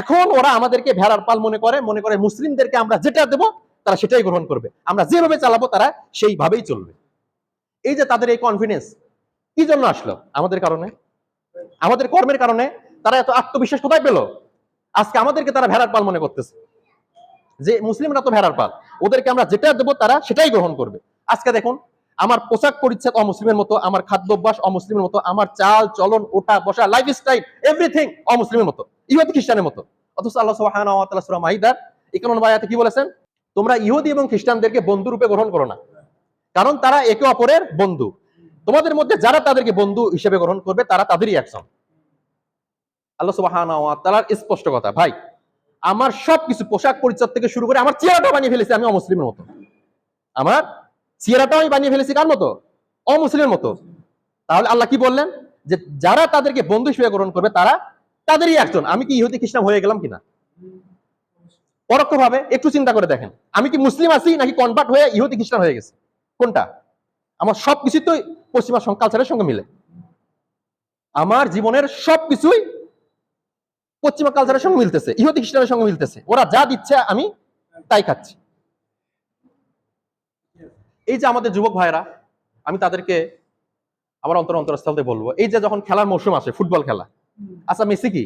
এখন ওরা আমাদেরকে ভেড়ার পাল মনে করে মনে করে মুসলিমদেরকে আমরা যেটা দেব, তারা সেটাই গ্রহণ করবে। আমরা যেভাবে চালাবো, তারা সেইভাবেই চলবে। এই যে তাদের এই কনফিডেন্স কি জন্য আসলো আমাদের কারণে? আমাদের কর্মের কারণে তারা এত আত্মবিশ্বাস কোথায় পেল? আজকে আমাদেরকে তারা ভেড়ার পাল মনে করতেছে। যে মুসলিমরা তো ভেড়ার পাল, ওদেরকে আমরা যেটা দেবো, তারা সেটাই গ্রহণ করবে। আজকে দেখুন আমার পোশাক পরিচ্ছদ অমুসলিমের মতো, আমার খাদ্যাভ্যাস অমুসলিমের মতো, আমার চাল, চলন, ওঠা, বসা লাইফ স্টাইল এভরিথিং অমুসলিমের মতো, ইহুদি খ্রিস্টানের মতো। অথচ আল্লাহ মাইদার 51 নম্বর আয়াতে কি বলেছেন? তোমরা ইহুদি এবং খ্রিস্টানদেরকে বন্ধু রূপে গ্রহণ করো না, কারণ তারা একে অপরের বন্ধু। তোমাদের মধ্যে যারা তাদেরকে বন্ধু হিসেবে গ্রহণ করবে, তারা তাদেরই একজন। আল্লাহ সুবহানাহু ওয়া তাআলার স্পষ্ট কথা, ভাই, আমার সবকিছু পোশাক পরিচ্ছদ থেকে শুরু করে আমার চেহারাটা বানিয়ে ফেলেছে আমি অমুসলিমের মতো। আমার চেহারাটাও আমি বানিয়ে ফেলেছি কার মতো? অমুসলিমের মতো। তাহলে আল্লাহ কি বললেন? যে যারা তাদেরকে বন্ধু হিসেবে গ্রহণ করবে, তারা তাদেরই একজন। আমি কি ইহুদি, খ্রিস্টান হয়ে গেলাম কিনা? পরোক্ষভাবে একটু চিন্তা করে দেখেন। আমি কি মুসলিম আছি নাকি কনভার্ট হয়ে ইহুদি, খ্রিস্টান হয়ে গেছে? কোনটা? আমার সবকিছু তো পশ্চিমা কালচারের সঙ্গে মিলে। আমার জীবনের সবকিছুই পশ্চিমা কালচারের সঙ্গে মিলতেছে, ইহুদি, খ্রিস্টানের সঙ্গে মিলতেছে। ওরা যা দিচ্ছে আমি তাই খাচ্ছি। এই যে আমাদের যুবক ভাইরা আমি তাদেরকে আমার অন্তর অন্তরস্থলতে বলব এই যে যখন খেলার মৌসুম আসে ফুটবল খেলা আচ্ছা মেসি কি?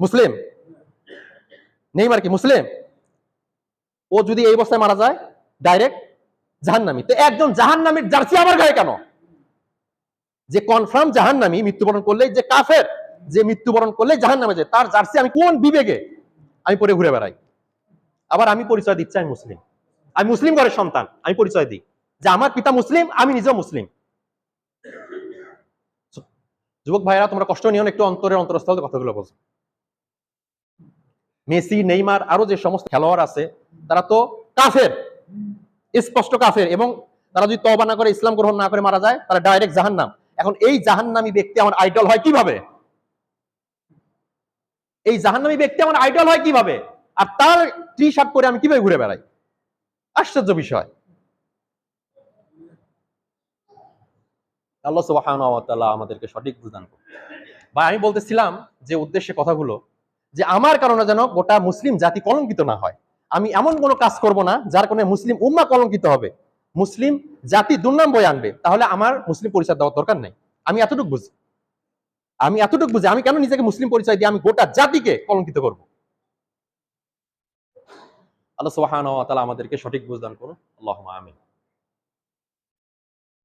মুসলিম? নেইমার কি? মুসলিম? ও যদি এই অবস্থায় মারা যায় ডাইরেক্ট জাহান্নামি। তো একজন জাহান্নামীর জার্সি আমার গায়ে কেন? যে কনফার্ম জাহান্নামী মৃত্যুবরণ করলে যে কাফের যে মৃত্যুবরণ করলে জাহান নামে যায় তার জার্সি আমি কোন বিবেকে আমি পরে ঘুরে বেড়াই? আবার আমি পরিচয় দিচ্ছি আমি মুসলিম। আমি মুসলিম ঘরের সন্তান, আমি পরিচয় দিই। যে আমার পিতা মুসলিম, আমি নিজেও মুসলিম। যুবক ভাইরা তোমরা কষ্ট নিও একটু অন্তরের অন্তরস্থল কথাগুলো বলছো। মেসি, নেইমার, আরও যে সমস্ত খেলোয়াড় আছে, তারা তো কাফের। স্পষ্ট কাফের এবং তারা যদি তবা না করে, ইসলাম গ্রহণ না করে মারা যায়, তারা ডাইরেক্ট জাহান্নাম। এখন এই জাহান্নামী ব্যক্তি আমার আইডল হয় কীভাবে? এই জাহান্নামী ব্যক্তি আমার আইডল হয় কীভাবে? আর তার টি শার্ট পরে আমি কীভাবে ঘুরে বেড়াই? আশ্চর্য বিষয়। আল্লাহ আমাদেরকে সঠিক বুঝদান করুন। ভাই, আমি বলতেছিলাম যে উদ্দেশ্যে কথাগুলো, যে আমার কারণে যেন গোটা মুসলিম জাতি কলঙ্কিত না হয়। আমি এমন কোনো কাজ করব না যার কারণে মুসলিম উম্মা কলঙ্কিত হবে। মুসলিম জাতি দুর্নাম বই আনবে, তাহলে আমার মুসলিম পরিচয় দেওয়ার দরকার নেই। আমি এতটুকু বুঝি। আমি এতটুকু বুঝি, আমি কেন নিজেকে মুসলিম পরিচয় দিয়ে আমি গোটা জাতিকে কলঙ্কিত করব? আল্লাহ সোহান তালা আমাদেরকে সঠিক বুঝদান করুন। আল্লাহ আমিন।